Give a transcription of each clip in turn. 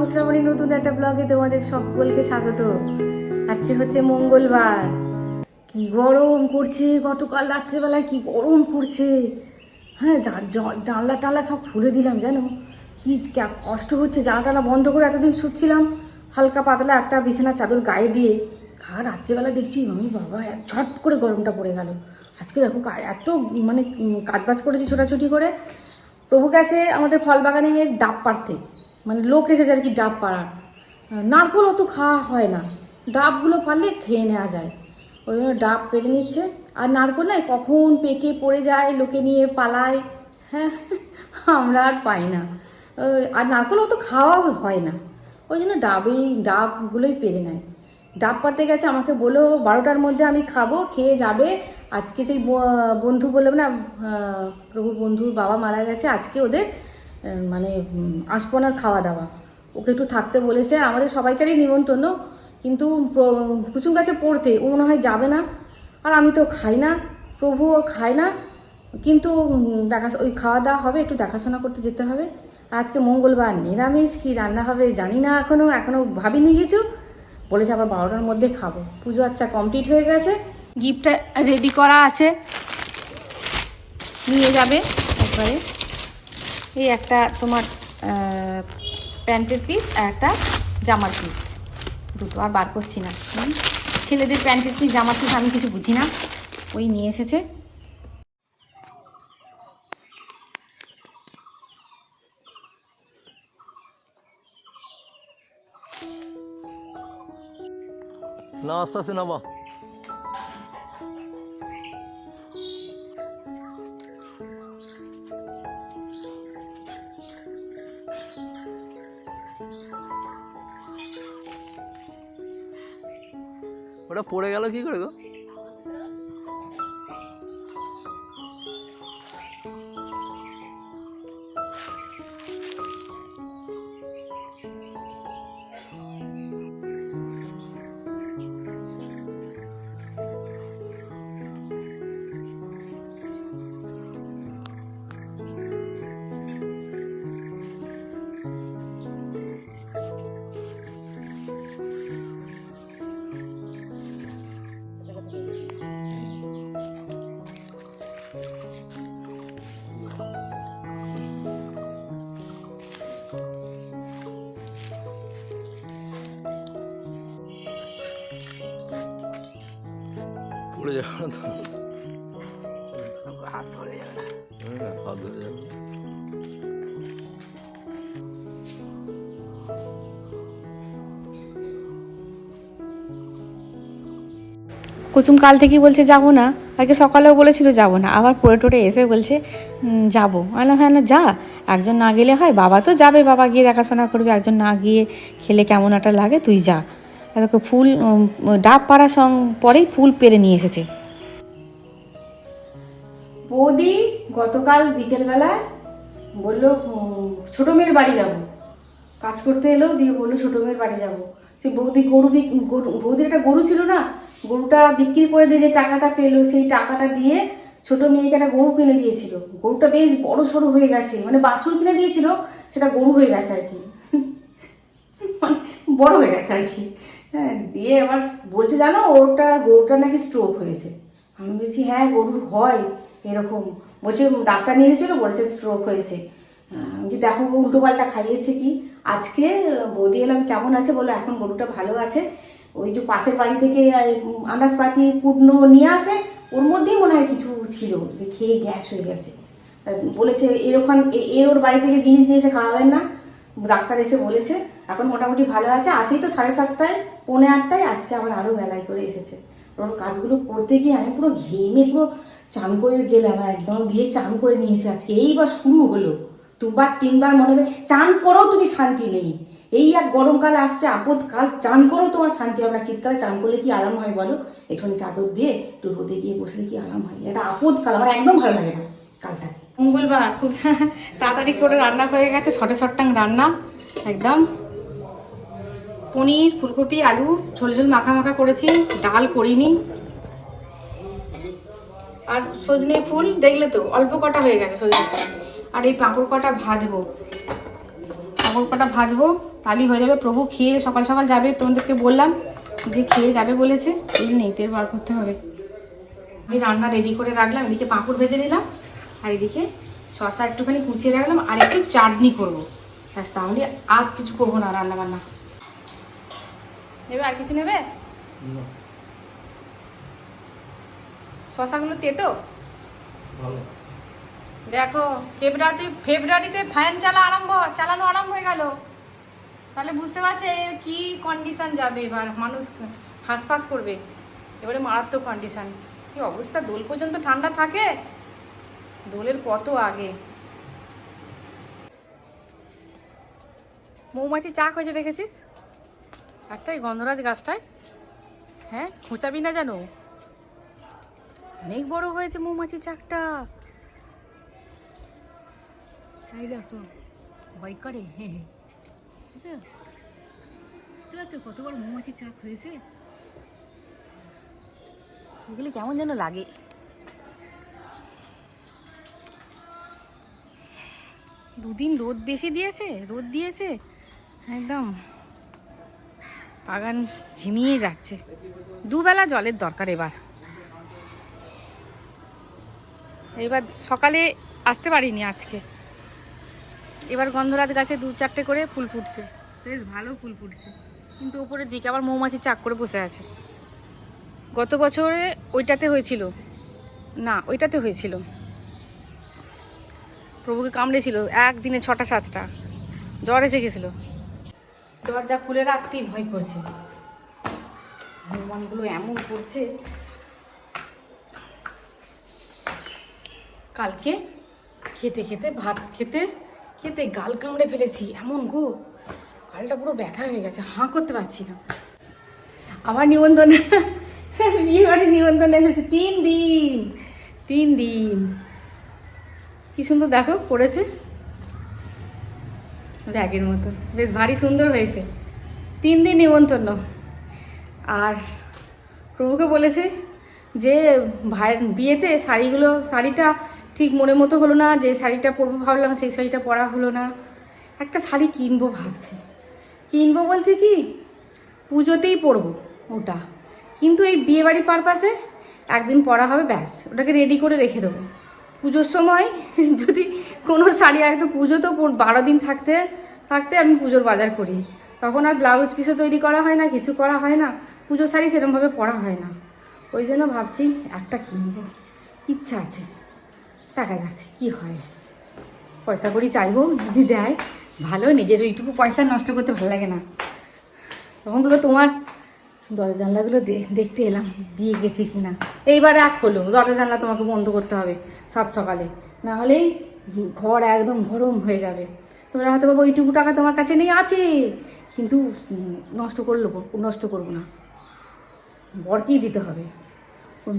বংশাবলী নতুন একটা ব্লগে তোমাদের সকলকে স্বাগত। আজকে হচ্ছে মঙ্গলবার। কি গরম করছে গতকাল রাত্রেবেলায় কি গরম করছে হ্যাঁ জানলা টানলা সব খুলে দিলাম, জানো? কি কষ্ট হচ্ছে, জানলা টানলা বন্ধ করে এতদিন শুচ্ছিলাম, হালকা পাতলা একটা বিছানা চাদর গায়ে দিয়ে। খা, রাত্রেবেলা দেখছি, আমি বাবা ঝট করে গরমটা পড়ে গেল। আজকে দেখো এত মানে কাজবাজ করেছি ছোটাছুটি করে। প্রভু গেছে আমাদের ফল বাগানে ডাব পাড়তে। মানে লোক এসেছে আর কি ডাব পাড়ার। নারকোল অত খাওয়া হয় না। ডাবগুলো পারলে খেয়ে নেওয়া যায়। ওই জন্য ডাব পেরে নিচ্ছে। আর নারকোল নাই কখন পেকে পড়ে যায়, লোকে নিয়ে পালায়। হ্যাঁ আমরা আর পাই না। আর নারকোল অত খাওয়া হয় না। ওই জন্য ডাবেই, ডাবগুলোই পেরে নেয়। ডাব পাড়তে গেছে, আমাকে বলো বারোটার মধ্যে আমি খাব, খেয়ে যাবে। আজকে যে বন্ধু বললাম না প্রভুর বন্ধুর বাবা মারা গেছে, আজকে ওদের মানে আশপনার খাওয়া দাওয়া। ওকে একটু থাকতে বলেছে, আমাদের সবাইকারই নিমন্ত্রণ, কিন্তু কুসুম গাছে পড়তে, ও মনে হয় যাবে না। আর আমি তো খাই না, প্রভুও খায় না। কিন্তু দেখা, ওই খাওয়া দাওয়া হবে, একটু দেখাশোনা করতে যেতে হবে। আজকে মঙ্গলবার, নিরামিষ, কি রান্না হবে জানি না এখনও এখনও ভাবিনি কিছু। বলেছে আবার বারোটার মধ্যে খাব। পুজো আচ্ছা কমপ্লিট হয়ে গেছে, গিফটটা রেডি করা আছে। নিয়ে যাবে একবারে। এই একটা তোমার প্যান্টের পিস আর একটা জামার পিস দুটো, আর বার করছি না। ছেলেদের প্যান্টের পিস জামার পিস আমি কিছু বুঝি না। ওই নিয়ে এসেছে। না, আস্তে আস্তে নামা ওটা পড়ে গেল কি করে গো? পড়ে যাবে হাত ধরে যাবে কুচুম কাল থেকেই বলছে যাব না। আগে সকালেও বলেছিল যাব না। আবার পড়ে টোরে এসে বলছে "উম, যাব। বললাম, হ্যাঁ না যা। একজন না গেলে হয় বাবা তো যাবে বাবা গিয়ে দেখাশোনা করবে। একজন না গিয়ে খেলে কেমন একটা লাগে তুই যা। দেখো ফুল ডাব পাড়ার সং পরেই ফুল পেরে নিয়ে এসেছে। বৌদি গতকাল বিকেলবেলায় বলল ছোট মেয়ের বাড়ি যাব। কাজ করতে এলো, দিয়ে বলল, ছোট মেয়ের বাড়ি যাব। সে বৌদি গরু গরু, বৌদির একটা গরু ছিল না? গরুটা বিক্রি করে দিয়ে যে টাকাটা পেল, সেই টাকাটা দিয়ে ছোট মেয়েকে একটা গরু কিনে দিয়েছিল। গরুটা বেশ বড় সড়ো হয়ে গেছে মানে বাছুর কিনে দিয়েছিল, সেটা গরু হয়ে গেছে আর কি। মানে বড় হয়ে গেছে আর কি। হ্যাঁ দিয়ে আবার বলছে, জানো, ওটা, গরুটা নাকি স্ট্রোক হয়েছে। আমি বলছি হ্যাঁ গরুর হয় এরকম। বলছে, ডাক্তার নিয়ে এসেছিল, বলছে স্ট্রোক হয়েছে। যে দেখো উল্টো পাল্টা খাইয়েছে কি? আজকে বৌদি এলাম, কেমন আছে? বলো, এখন গরুটা ভালো আছে। ওই যে পাশের বাড়ি থেকে আনাজপাতি, কুটনো নিয়ে আসে, ওর মধ্যেই মনে হয় কিছু ছিল, যে খেয়ে গ্যাস হয়ে গেছে। বলেছে, এর ওখান, এ- এর ওর বাড়ি থেকে জিনিস নিয়ে এসে খাওয়াবেন না। ডাক্তার এসে বলেছে এখন মোটামুটি ভালো আছে। আসেই তো সাড়ে সাতটায়, পৌনে আটটায় আজকে আবার আরও বেলায় করে এসেছে। ওর কাজগুলো করতে গিয়ে আমি পুরো ঘেমে পুরো চান করে গেলাম, একদম দিয়ে চান করে নিয়েছে আজকে। এইবার শুরু হলো। দুবার, তিনবার মনে হবে, চান করেও তুমি শান্তি নেই। এই এক গরমকাল আসছে আপদ কাল চান করেও তোমার শান্তি হবে না। শীতকালে চান করলে কি আরাম হয় বলো? একটুখানি চাদর দিয়ে একটু রোদে গিয়ে বসলে কি আরাম হয়? এটা আপদ কাল আমার একদম ভালো লাগে না কালটা। মঙ্গলবার, খুব তাড়াতাড়ি করে রান্না হয়ে গেছে শটে শটটাং রান্না, একদম। পনির, ফুলকপি, আলু, ঝোল ঝোল মাখা মাখা করেছি, ডাল করিনি। আর সজনে ফুল দেখলে তো, অল্প কটা হয়ে গেছে সজনে ফুল। আর এই পাঁপড় কটা ভাজবো। পাঁপড় কটা ভাজবো, তাহলেই হয়ে যাবে। প্রভু খেয়ে সকাল সকাল যাবে, তোমাদেরকে বললাম যে খেয়ে যাবে বলেছে। তেল নেই, তেল বার করতে হবে। আমি রান্না রেডি করে রাখলাম, এদিকে পাঁপড় ভেজে নিলাম, আর এদিকে শসা একটুখানি কুচিয়ে রাখলাম, আর একটু চাটনি করব। ব্যাস, তাহলে আর কিছু করব না রান্না বান্না নেবে আর কিছু নেবে? শশাগুলো তেতো? দেখো ফেব্রুয়ারি ফেব্রুয়ারিতে ফ্যান চালা আরম্ভ চালানো আরম্ভ হয়ে গেল। তাহলে বুঝতে পারছে কি কন্ডিশন যাবে এবার? মানুষ হাঁসফাঁস করবে। এবারে মারাত্মক কন্ডিশন কি অবস্থা? দোল পর্যন্ত ঠান্ডা থাকে? দোলের কত আগে? মৌমাছি চাক হয়েছে দেখেছিস? একটাই গন্ধরাজ গাছটায়? হ্যাঁ খোঁচাবি না জানো অনেক বড় হয়েছে মৌমাছি চাকটা। এই দেখো, ভয় করে? বুঝতে পারছ কত বড় মৌমাছির চাক হয়েছে? এগুলো কেমন যেন লাগে। দুদিন রোদ বেশি দিয়েছে, রোদ দিয়েছে। একদম। বাগান ঝিমিয়ে যাচ্ছে। দুবেলা জলের দরকার এবার। এবার সকালে আসতে পারিনি আজকে। এবার গন্ধরাজ গাছে দু চারটে করে ফুল ফুটছে। বেশ ভালো ফুল ফুটছে। কিন্তু উপরের দিকে আবার মৌমাছি চাক করে বসে আছে। গত বছরে ওইটাতে হয়েছিল। না, ওইটাতে হয়েছিল। প্রভুকে কামড়েছিল। একদিনে ছটা, সাতটা। জ্বর এসে গেছিল। দরজা খুলে রাখতেই ভয় করছে। হনুমানগুলো এমন করছে। কালকে খেতে খেতে, ভাত খেতে খেতে গাল কামড়ে ফেলেছি। এমন গো, গালটা পুরো ব্যথা হয়ে গেছে, হাঁ করতে পারছি না। আমার নিমন্ত্রণ বিয়ে বাড়ির নিমন্ত্রণ এসেছে তিন দিন তিন দিন। কি সুন্দর দেখো, পড়েছে। ব্যাগের মতো। বেশ ভারী সুন্দর হয়েছে। তিন দিন নিমন্ত্রণ। আর প্রভুকে বলেছে যে, ভাইয়ের বিয়েতে শাড়িগুলো, শাড়িটা ঠিক মনে মতো হলো না, যে শাড়িটা পরবো ভাবলাম, সেই শাড়িটা পরা হলো না। একটা শাড়ি কিনবো ভাবছি। কিনবো বলতে কি, পুজোতেই পরবো ওটা। কিন্তু এই বিয়েবাড়ি পারপাসে একদিন পরা হবে, ব্যাস। ওটাকে রেডি করে রেখে দেবো। পুজোর সময় যদি কোনো শাড়ি, একদম পুজো তো বারো দিন থাকতে থাকতে আমি পুজোর বাজার করি। তখন আর ব্লাউজ পিসে তৈরি করা হয় না, কিছু করা হয় না। পুজোর শাড়ি সেরকমভাবে পরা হয় না। ওই জন্য ভাবছি একটা কিনবো। ইচ্ছা আছে। দেখা যাক কি হয়। পয়সা করি চাইব যদি দেয়। ভালো, নিজের ওইটুকু পয়সা নষ্ট করতে ভালো লাগে না। তখন তোমার দরজা জানলাগুলো দেখতে এলাম, দিয়ে গেছি কিনা। এইবার এক হলো দরজা জানলা তোমাকে বন্ধ করতে হবে সাত সকালে। না হলেই ঘর একদম গরম হয়ে যাবে। তোমরা হয়তো বাবা ওইটুকু টাকা তোমার কাছে নেই, আছে। কিন্তু নষ্ট করল নষ্ট করব না। বরকেই দিতে হবে।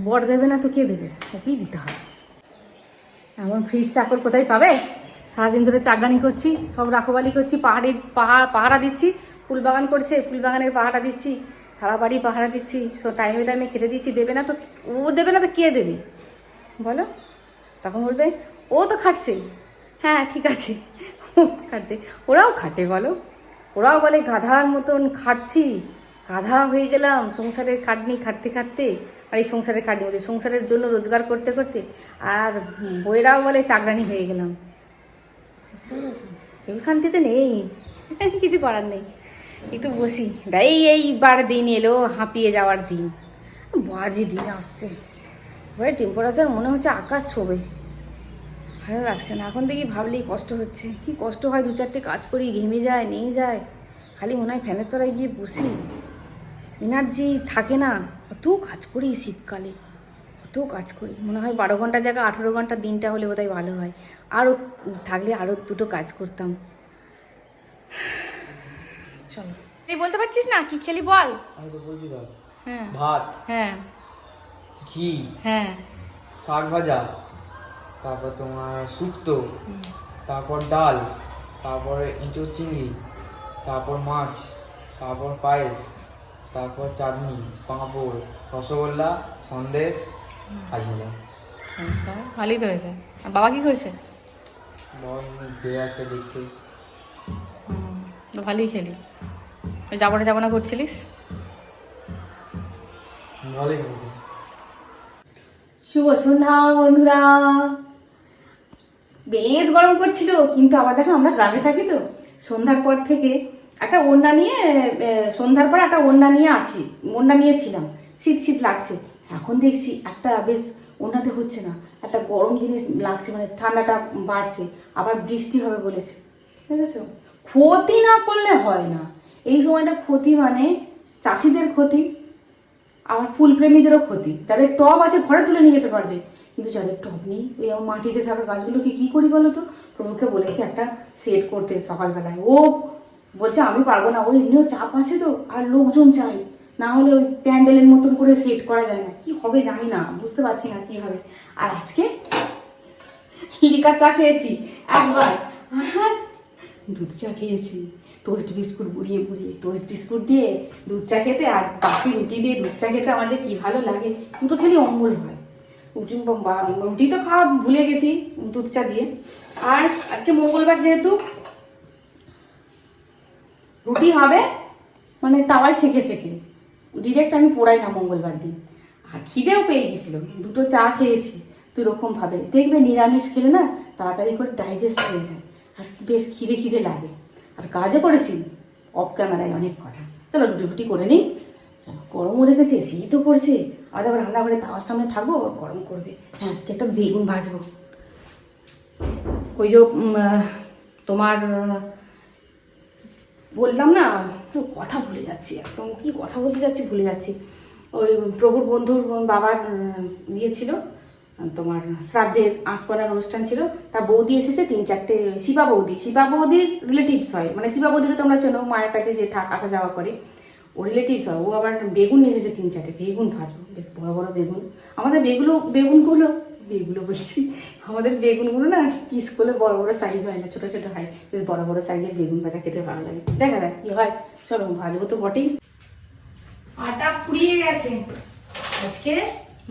বর দেবে না তো কে দেবে? ওকেই দিতে হবে। এমন ফ্রিজ, চাকর কোথায় পাবে? সারাদিন ধরে চাকরানি করছি, সব রাখবালি করছি, পাহাড়ি, পাহাড়, পাহারা দিচ্ছি, ফুল বাগান করছে, ফুল বাগানের পাহারা দিচ্ছি সারা বাড়ি, পাহারা দিচ্ছি, সো টাইমে টাইমে খেতে দিচ্ছি, দেবে না তো, ও দেবে না তো কে দেবে? বলো। তখন বলবে ও তো খাটছে। হ্যাঁ ঠিক আছে। ও খাটছে। ওরাও খাটে, বলো। ওরাও বলে, গাধার মতন খাটছি। গাধা হয়ে গেলাম, সংসারের খাটনি খাটতে খাটতে। আর এই সংসারের খাটনি বলে সংসারের জন্য রোজগার করতে করতে আর বইয়েরাও বলে, চাকরানি হয়ে গেলাম। বুঝতে কেউ শান্তিতে নেই। কিছু করার নেই। একটু বসি। এই এইবার দিন এলো, হাঁপিয়ে যাওয়ার দিন। বাজে দিন আসছে। এবারে টেম্পারেচার মনে হচ্ছে আকাশ ছবে। ভালো লাগছে না। এখন দেখি ভাবলেই কষ্ট হচ্ছে। কি কষ্ট হয় দু চারটে কাজ করি ঘেমে যায় নিয়ে যায়। খালি মনে হয় ফ্যানের তলায় গিয়ে বসি। এনার্জি থাকে না। কত কাজ করি শীতকালে। কত কাজ করি। মনে হয় বারো ঘণ্টা জায়গা আঠেরো ঘণ্টা দিনটা হলে বোধহয় ভালো হয়। আরও থাকলে আরও দুটো কাজ করতাম। চলো। এই বলতে পারছিস না? কি খেলি বল। হ্যাঁ। ভাত। হ্যাঁ। ঘি। হ্যাঁ। শাক ভাজা। তারপর তোমার শুক্তো তারপর ডাল তারপরে এঁচোর চিংড়ি তারপর মাছ তারপর পায়েস তারপর চাটনি পাঁপড় রসগোল্লা সন্দেশ হাজমোলা। ভালোই তো হয়েছে। আর বাবা কি করছে? বাবা ঘুরে যাচ্ছে দেখছে। ভালোই খেলি। ওই যাব না যাব না করছিলিস? ভালোই শুভ সন্ধ্যা বন্ধুরা। বেশ গরম করছিল, কিন্তু আবার দেখো আমরা গ্রামে থাকি তো, সন্ধ্যার পর থেকে একটা ওড়না নিয়ে সন্ধ্যার পর একটা ওড়না নিয়ে আছি, ওড়না নিয়েছিলাম, শীত শীত লাগছে, এখন দেখছি একটা বেশ ওড়নাতে হচ্ছে না, একটা গরম জিনিস লাগছে মানে ঠান্ডাটা বাড়ছে, আবার বৃষ্টি হবে বলেছে, বুঝেছ? ক্ষতি না করলে হয় না, এই সময়টা ক্ষতি মানে চাষিদের ক্ষতি, আবার ফুলপ্রেমীদেরও ক্ষতি, যাদের টব আছে ঘরে তুলে নিয়ে যেতে পারবে কিন্তু যাদের টব নেই, ওই আমার মাটিতে থাকা গাছগুলোকে কি করি বলো তো? প্রভুকে বলেছে একটা সেট করতে সকালবেলায়। ও বলছে, আমি পারব না। ওর এমনিও চাপ আছে তো, আর লোকজন চাই। না হলে ওই প্যান্ডেলের মতন করে সেট করা যায় না। কি হবে জানি না, বুঝতে পারছি না কি হবে। আর আজকে লিকার চা খেয়েছি, একবার। আর দুধ চা খেয়েছি। টোস্ট বিস্কুট বুড়িয়ে বুড়িয়ে টোস্ট বিস্কুট দিয়ে দুধ চা খেতে আর বাসি রুটি দিয়ে দুধ চা খেতে আমাদের কি ভালো লাগে। দুটো খেলে অম্বল হয়। রুটি রুটি তো খাওয়া ভুলে গেছি, দুধ চা দিয়ে। আর আজকে মঙ্গলবার যেহেতু রুটি হবে মানে তাওয়ায় সেকে সেকে। ডিরেক্ট আমি পোড়াই না মঙ্গলবার দিন। আর খিদেও পেয়ে গেছিল, দুটো চা খেয়েছি তো ভাবে দেখবে নিরামিষ খেলে না তাড়াতাড়ি করে ডাইজেস্ট হয়ে যায়, আর বেশ খিদে খিদে লাগে। আর কাজও করেছি অফ ক্যামেরায় অনেক কটা। চলো রুটি ফুটি করে নিই। গরমও রেখেছে শীত তো করছে আর আবার রান্নাঘরে তাওয়ার সামনে থাকব গরম করবে। হ্যাঁ আজকে একটা বেগুন ভাজবো। ওই যে তোমার বললাম না কথা ভুলে যাচ্ছি একদম। কি কথা বলতে যাচ্ছি ভুলে যাচ্ছি। ওই প্রভুর বন্ধুর বাবার ইয়ে ছিল, তোমার শ্রাদ্ধের আঁশপড়ার অনুষ্ঠান ছিল। তা বৌদি এসেছে, তিন চারটে, শিবা বৌদি। শিবা বৌদির রিলেটিভস হয়। মানে শিবা বৌদিকে তোমরা চেনো, মায়ের কাছে যে থাক, আসা যাওয়া করে। ও রিলেটিভস হয় ও আবার বেগুন নিয়ে এসেছে তিন চারটে বেগুন ভাজবো বেশ বড় বড় বেগুন। আমাদের বেগুলো বেগুনগুলো বেগুলো বলছি আমাদের বেগুনগুলো না পিস করলে বড় বড় সাইজ হয় না ছোটো ছোটো হয় বেশ বড় বড় সাইজের বেগুন ভাজা খেতে ভালো লাগে। দেখা দেখ কি হয়। চলো ভাজবো তো বটেই। আটা ফুরিয়ে গেছে। আজকে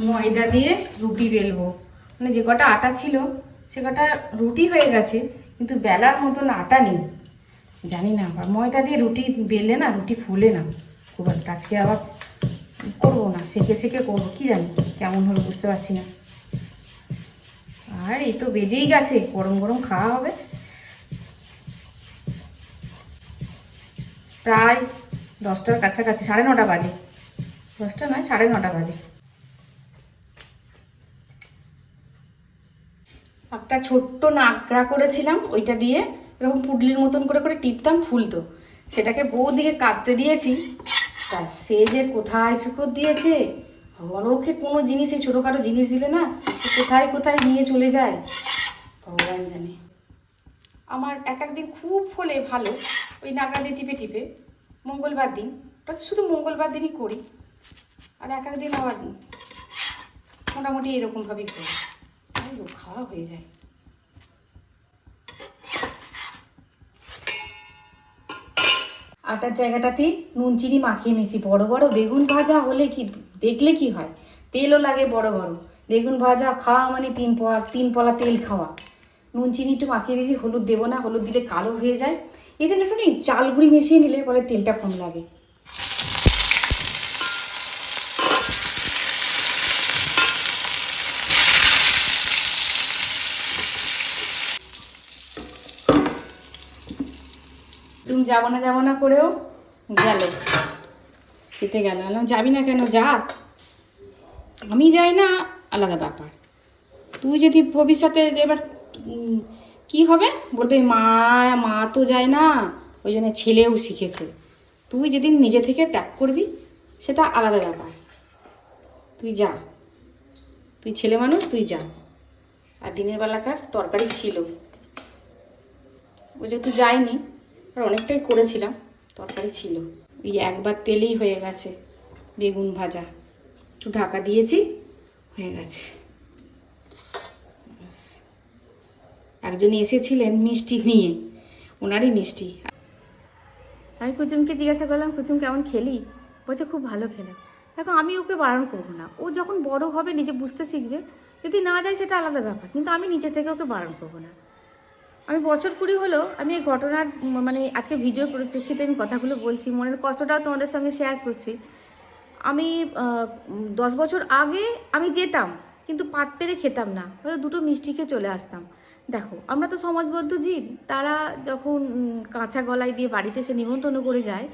ময়দা দিয়ে রুটি বেলবো। মানে যে কটা আটা ছিল সে কটা রুটি হয়ে গেছে কিন্তু বেলার মতন আটা নেই। জানি না আবার ময়দা দিয়ে রুটি বেলে না রুটি ফুলে না। খুব একটা আজকে আবার করব না সেকে সেকে করব, কি জানি, কেমন হলো বুঝতে পারছি না। আর এই তো বেজেই গেছে, গরম গরম খাওয়া হবে। প্রায় দশটার কাছাকাছি, সাড়ে নটা বাজে। দশটা নয়, সাড়ে নটা বাজে। একটা ছোট্ট নাকড়া করেছিলাম, ওইটা দিয়ে এরকম পুডলির মতন করে করে টিপতাম ফুলতো সেটাকে বৌদিকে কাচতে দিয়েছি। তা সে যে কোথায় শুকর দিয়েছে? ভগবান ওকে কোনো জিনিস এই ছোটোখাটো জিনিস দিলে না কোথায় কোথায় নিয়ে চলে যায়? ভগবান জানে। আমার এক একদিন খুব হলে ভালো, ওই নাগরা দিয়ে টিপে টিপে। মঙ্গলবার দিন, ওটা তো শুধু মঙ্গলবার দিনই করি, আর এক একদিন আবার মোটামুটি এরকমভাবেই করি। খাওয়া হয়ে যায়। আটার জায়গাটাতে নুন, চিনি মাখিয়ে নিয়েছি। বড় বড় বেগুন ভাজা হলে কি, দেখলে কি হয়? তেলও লাগে বড় বড়। বেগুন ভাজা খাওয়া মানে তিন পলা তিন পলা তেল খাওয়া। নুন, চিনি একটু মাখিয়ে দিয়েছি, হলুদ দেবো না, হলুদ দিলে কালো হয়ে যায়। এতে একটু চাল গুঁড়ি মিশিয়ে নিলে পরে তেলটা কম লাগে। তুমি যাব না যাব না করেও গেল। খেতে গেল। বললাম, যাবি না কেন? যা। আমি যাই না, আলাদা ব্যাপার। তুই যদি ভবিষ্যতে এবার কি হবে? বলবে, মা মা তো যায় না। ওই জন্য ছেলেও শিখেছে। তুই যেদিন নিজে থেকে ত্যাগ করবি, সেটা আলাদা ব্যাপার। তুই যা। তুই ছেলে মানুষ, তুই যা। আর দিনের বেলাকার তরকারি ছিল। ও যেহেতু যায়নি আর অনেকটাই করেছিলাম, তরকারি ছিল। ওই একবার তেলেই হয়ে গেছে বেগুন ভাজা। একটু ঢাকা দিয়েছি, হয়ে গেছে। একজন এসেছিলেন মিষ্টি নিয়ে, ওনারই মিষ্টি। আমি কুচুমকে জিজ্ঞাসা করলাম, কুচুম, কেমন খেলি? বলছে, খুব ভালো খেলে। দেখো, আমি ওকে বারণ করব না। ও যখন বড় হবে, নিজে বুঝতে শিখবে। যদি না যায়, সেটা আলাদা ব্যাপার। কিন্তু আমি নিজে থেকে ওকে বারণ করব না। আমি বছর কুড়ি হলো আমি এই ঘটনার মানে আজকে ভিডিওর পরিপ্রেক্ষিতে আমি কথাগুলো বলছি, মনের কষ্টটাও তোমাদের সঙ্গে শেয়ার করছি। আমি দশ বছর আগে আমি যেতাম, কিন্তু পাত পেরে খেতাম না, হয়তো দুটো মিষ্টি খেয়ে চলে আসতাম। দেখো, আমরা তো সমাজবদ্ধ জীব, তারা যখন কাঁচা গলায় দিয়ে বাড়িতে এসে নিমন্ত্রণ করে যায়,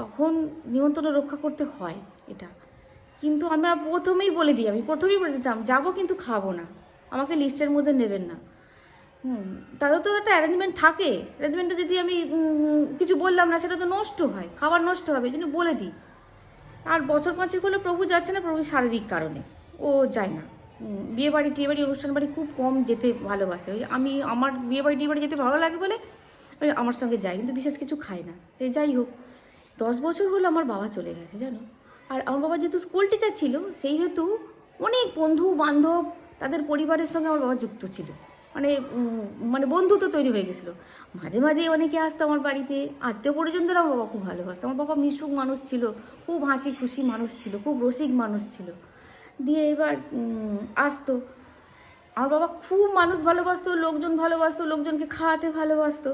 তখন নিমন্ত্রণ রক্ষা করতে হয় এটা। কিন্তু আমরা প্রথমেই বলে দিই, আমি প্রথমেই বলে দিতাম, যাব কিন্তু খাব না, আমাকে লিস্টের মধ্যে নেবেন না। হুম তাদের তো একটা অ্যারেঞ্জমেন্ট থাকে। অ্যারেঞ্জমেন্টটা যদি আমি কিছু বললাম না, সেটা তো নষ্ট হয়, খাবার নষ্ট হবে, এই জন্য বলে দিই। আর বছর পাঁচেক হলো প্রভু যাচ্ছে না প্রভু শারীরিক কারণে। ও যায় না। বিয়ে বাড়ি টিয়ে বাড়ি অনুষ্ঠান বাড়ি খুব কম যেতে ভালোবাসে। ওই আমি, আমার বিয়ে বাড়ি টিয়ে বাড়ি যেতে ভালো লাগে বলে ওই আমার সঙ্গে যাই কিন্তু বিশেষ কিছু খাই না। এই যাই হোক, দশ বছর হলো আমার বাবা চলে গেছে, জানো? আর আমার বাবা যেহেতু স্কুল টিচার ছিল, সেই হেতু অনেক বন্ধু বান্ধব তাদের পরিবারের সঙ্গে আমার বাবা যুক্ত ছিল। মানে মানে বন্ধুত্ব তৈরি হয়ে গেছিল। মাঝে মাঝে অনেকে আসতো আমার বাড়িতে, আত্মীয় পরিজনদের আমার বাবা খুব ভালোবাসতো। আমার বাবা মিশুক মানুষ ছিল, খুব হাসি খুশি মানুষ ছিল, খুব রসিক মানুষ ছিল। দিয়ে এবার আসতো। আমার বাবা খুব মানুষ ভালোবাসতো, লোকজন ভালোবাসতো, লোকজনকে খাওয়াতে ভালোবাসতো।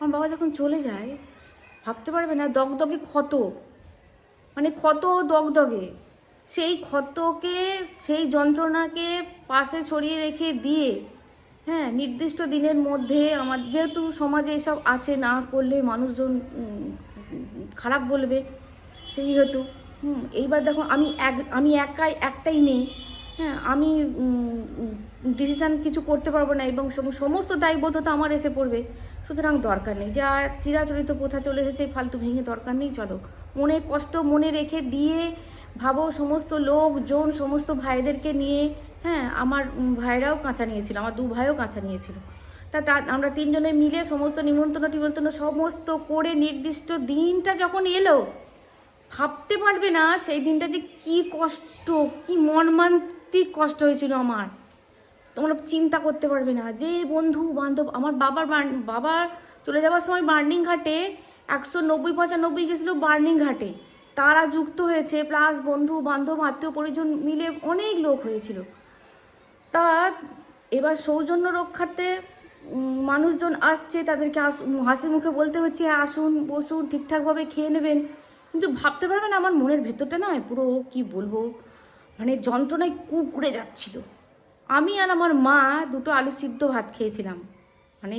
আমার বাবা যখন চলে যায়, ভাবতে পারবে না, দগদগে ক্ষত। মানে ক্ষত দগদগে। সেই ক্ষতকে, সেই যন্ত্রণাকে পাশে সরিয়ে রেখে দিয়ে হ্যাঁ নির্দিষ্ট দিনের মধ্যে আমার যেহেতু সমাজে এসব আছে, না করলে মানুষজন খারাপ বলবে, সেই হেতু। হুম, এইবার দেখো আমি এক, আমি একাই একটাই নেই হ্যাঁ আমি ডিসিশান কিছু করতে পারব না এবং সমস্ত দায়বদ্ধতা আমার এসে পড়বে। সুতরাং দরকার নেই। যা চিরাচরিত প্রথা চলে এসেছে ফালতু ভেঙে দরকার নেই, চলো। মনে কষ্ট মনে রেখে দিয়ে ভাবো, সমস্ত লোকজন, সমস্ত ভাইদেরকে নিয়ে হ্যাঁ আমার ভাইরাও কাঁচা নিয়েছিল, আমার দু ভাইও কাঁচা নিয়েছিল। তা তা আমরা তিনজনে মিলে সমস্ত নিমন্ত্রণ টিমন্ত্রণ সমস্ত করে নির্দিষ্ট দিনটা যখন এলো, ভাবতে পারবে না সেই দিনটা যে কি কষ্ট, কি মর্মান্তিক কষ্ট হয়েছিল আমার। তোমরা চিন্তা করতে পারবে না, যে বন্ধু, বান্ধব, আমার বাবার বাবার চলে যাওয়ার সময় বার্নিং ঘাটে একশো নব্বই, পঁচানব্বই গেছিল বার্নিং ঘাটে। তারা যুক্ত হয়েছে, প্লাস বন্ধু, বান্ধব, আত্মীয়, পরিজন মিলে অনেক লোক হয়েছিল। তা এবার সৌজন্য রক্ষার্থে মানুষজন আসছে তাদেরকে হাসি মুখে বলতে হচ্ছে "হ্যাঁ, আসুন বসুন ঠিকঠাকভাবে খেয়ে নেবেন। কিন্তু ভাবতে পারবেন আমার মনের ভেতরটা না পুরো কি বলব মানে যন্ত্রণায় কুকুরে যাচ্ছিল। আমি আর আমার মা দুটো আলু সিদ্ধ ভাত খেয়েছিলাম। মানে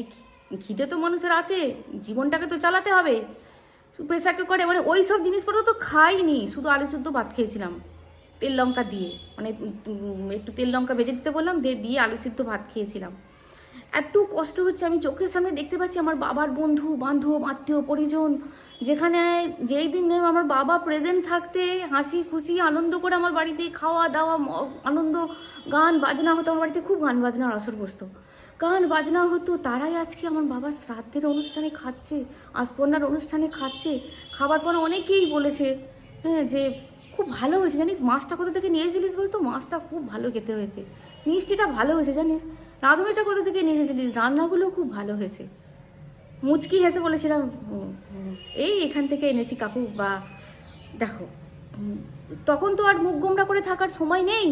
খিদে তো মানুষের আছে জীবনটাকে তো চালাতে হবে। প্রেশার কুকারে মানে ওই সব জিনিসপত্র তো খাইনি শুধু আলু সিদ্ধ ভাত খেয়েছিলাম। তেল লঙ্কা দিয়ে মানে একটু তেল লঙ্কা ভেজে দিতে বললাম, দিয়ে দিয়ে আলু সিদ্ধ ভাত খেয়েছিলাম। এত কষ্ট হচ্ছে, আমি চোখের সামনে দেখতে পাচ্ছি আমার বাবার বন্ধু, বান্ধব, আত্মীয়, পরিজন, যেখানে যেই দিন আমার বাবা প্রেজেন্ট থাকতে হাসি খুশি, আনন্দ করে আমার বাড়িতে খাওয়া দাওয়া আনন্দ, গান বাজনা হতো, আমার বাড়িতে খুব গান বাজনার আসর বসতো। গান বাজনা হতো, তারাই আজকে আমার বাবার শ্রাদ্ধের অনুষ্ঠানে খাচ্ছে আস্পর্ণার অনুষ্ঠানে খাচ্ছে। খাবার পর অনেকেই বলেছে হ্যাঁ যে খুব ভালো হয়েছে জানিস? মাছটা কোথা থেকে নিয়ে এসেছিলিস বলতো? মাছটা খুব ভালো খেতে হয়েছে। মিষ্টিটা ভালো হয়েছে জানিস? রাঁধুনিটা কোথা থেকে নিয়ে এসেছিলিস? রান্নাগুলো খুব ভালো হয়েছে। মুচকি হেসে বলেছিলাম "হুম, হুম, এই এখান থেকে এনেছি কাকু বা দেখো তখন তো আর মুখ গোমরা করে থাকার সময় নেই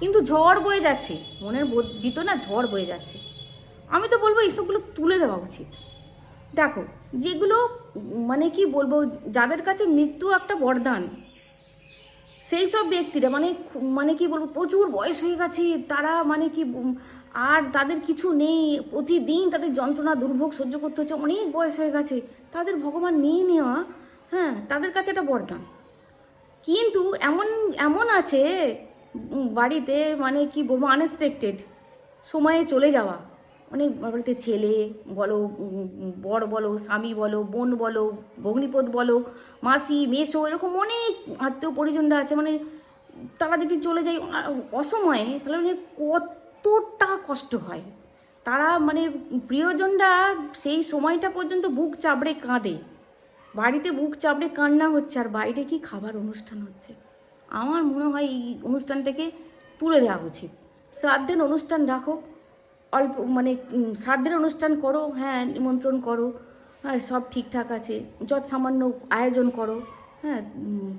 কিন্তু ঝড় বয়ে যাচ্ছে। মনের দিত না ঝড় বয়ে যাচ্ছে। আমি তো বলব এইসবগুলো তুলে দেওয়া উচিত। দেখো যেগুলো মানে কি বলব যাদের কাছে মৃত্যু একটা বরদান সেই সব ব্যক্তিরা মানে মানে কি বলব, প্রচুর বয়স হয়ে গেছে, তারা মানে কি আর তাদের কিছু নেই, প্রতিদিন তাদের যন্ত্রণা দুর্ভোগ সহ্য করতে হচ্ছে, অনেক বয়স হয়ে গেছে, তাদের ভগবান নিয়ে নেওয়া হ্যাঁ তাদের কাছে একটা বরদান। কিন্তু এমন এমন আছে বাড়িতে মানে কি বলব আনএক্সপেক্টেড সময়ে চলে যাওয়া। অনেক বাড়িতে ছেলে, বলো বর বলো, স্বামী বলো, বোন বলো, ভগ্নিপদ বলো, মাসি, মেসো, এরকম অনেক আত্মীয় পরিজনরা আছে মানে তারা যদি চলে যায় অসময়ে, তাহলে মানে কতটা কষ্ট হয়। তারা মানে প্রিয়জনরা সেই সময়টা পর্যন্ত বুক চাপড়ে কাঁদে। বাড়িতে বুক চাপড়ে কান্না হচ্ছে আর বাইরে কি খাবার অনুষ্ঠান হচ্ছে? আমার মনে হয় এই অনুষ্ঠানটাকে তুলে দেওয়া উচিত। শ্রাদ্ধের অনুষ্ঠান রাখো অল্প মানে শ্রাদ্ধের অনুষ্ঠান করো হ্যাঁ নিমন্ত্রণ করো হ্যাঁ সব ঠিকঠাক আছে, যত সামান্য আয়োজন করো হ্যাঁ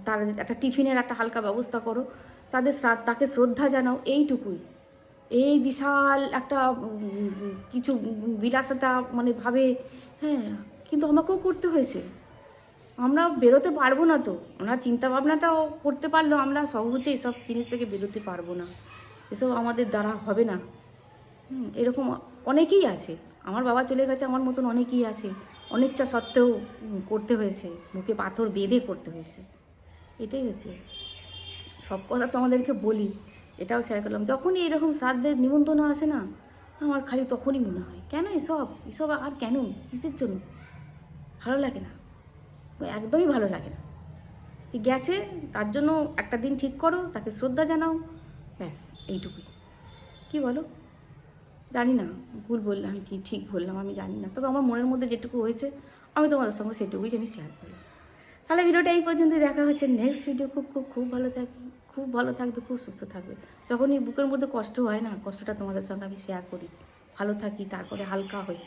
তার একটা টিফিনের একটা হালকা ব্যবস্থা করো, তাদের শ্রাদ্ধ, তাকে শ্রদ্ধা জানাও, এইটুকুই। এই বিশাল একটা কিছু বিলাসতা মানে ভাবে হ্যাঁ কিন্তু আমাকেও করতে হয়েছে। আমরা বেরোতে পারব না তো, আমরা চিন্তা ভাবনাটাও করতে পারল আমরা সহজে এসব জিনিস থেকে বেরোতে পারব না। এসব আমাদের দ্বারা হবে না। হুম, এরকম অনেকেই আছে। আমার বাবা চলে গেছে আমার মতন অনেকেই আছে। অনেকটা সত্ত্বেও করতে হয়েছে। মুখে পাথর বেঁধে করতে হয়েছে। এটাই হয়েছে সব কথা তো আমাদেরকে বলি এটাও শেয়ার করলাম। যখনই এরকম শ্রাদ্ধের নিমন্ত্রণ আসে না আমার খালি তখনই মনে হয় কেন এসব? এসব আর কেন? কিসের জন্য? ভালো লাগে না। একদমই ভালো লাগে না। যে গেছে তার জন্য একটা দিন ঠিক করো তাকে শ্রদ্ধা জানাও। ব্যাস এইটুকুই। কি বলো? জানি না, ভুল বললাম কি, ঠিক বললাম, আমি জানি না। তবে আমার মনের মধ্যে যেটুকু হয়েছে, আমি তোমাদের সঙ্গে সেটুকুই আমি শেয়ার করি তাহলে ভিডিওটা এই পর্যন্ত দেখা হচ্ছে নেক্সট ভিডিও খুব খুব খুব ভালো থাকি খুব ভালো থাকবে, খুব সুস্থ থাকবে। যখনই বুকের মধ্যে কষ্ট হয় না, কষ্টটা তোমাদের সঙ্গে আমি শেয়ার করি। ভালো থাকি, তারপরে হালকা হই।